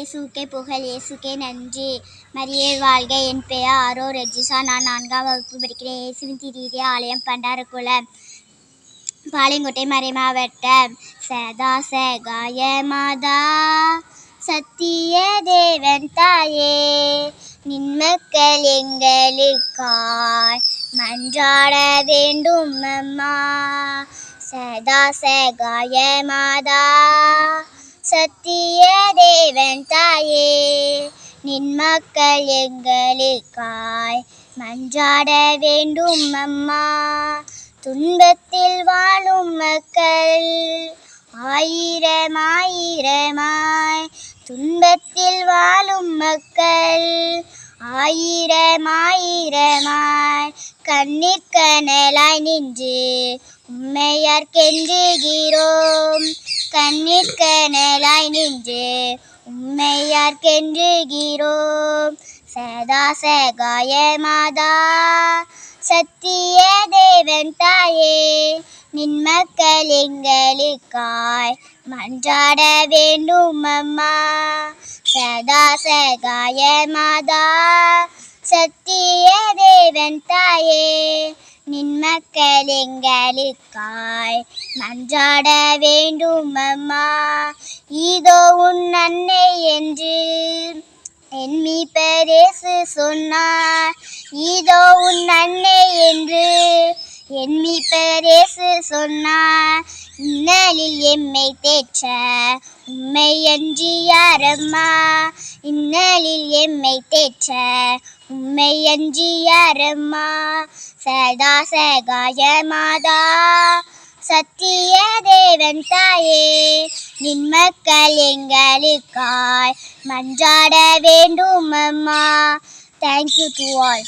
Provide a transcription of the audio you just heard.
இயேசுக்கே புகழ் இயேசுக்கே நன்றி. மரியே வாழ்க. என் பெயர் ஆரோ ரெஜிசா. நான் நான்காம் வகுப்பு படிக்கிறேன். இயேசுவின் திரீரிய ஆலயம் பண்டாரக்குளம் பாளையங்கோட்டை மறை மாவட்டம். சதா சகாய மாதா சத்திய தேவன் தாயே நின்மக்கள் எங்களுக்காய் மன்றாட வேண்டும் அம்மா சதா சகாய மாதா சத்திய தேவன் தாயே நின்மக்கள் எங்களுக்காய் மஞ்சாட வேண்டும் அம்மா துன்பத்தில் வாழும் மக்கள். ஆயிரம் ஆயிரமாய் துன்பத்தில் வாழும் மக்கள். ஆயிரம் ஆயிரமாய் கண்ணீர் கனலாய் நின்று உண்மையார் கெஞ்சுகிறோம். கண்ணீர் கனலாய் நின்று உண்மையார் கென்றுகிறோம் சதா சகாய மாதா சத்திய தேவன் தாயே நின் மக்கள் எங்களுக்காய் மன்றாட வேண்டும் அம்மா. சதா சகாய மாதா சத்திய தேவன் தாயே நின்மக்கள் எங்களுக்காய் மன்றாட வேண்டும் அம்மா இதோ உன் அன்னை என்று என் மீட்பரேசு சொன்னார். இதோ உன் அன்னை என்று என் மீட்பரேசு சொன்னார். எம்மை தேற்ற. உம்மை அன்றி யாரம்மா? இன்னலில் எம்மை தேற்ற. உம்மை அன்றி யாரம்மா? சதா சகாய மாதா சத்திய தேவன் தாயே நின் மக்கள் எங்களுக்காய். மன்றாட வேண்டும் அம்மா தேங்க்யூ டு ஆல்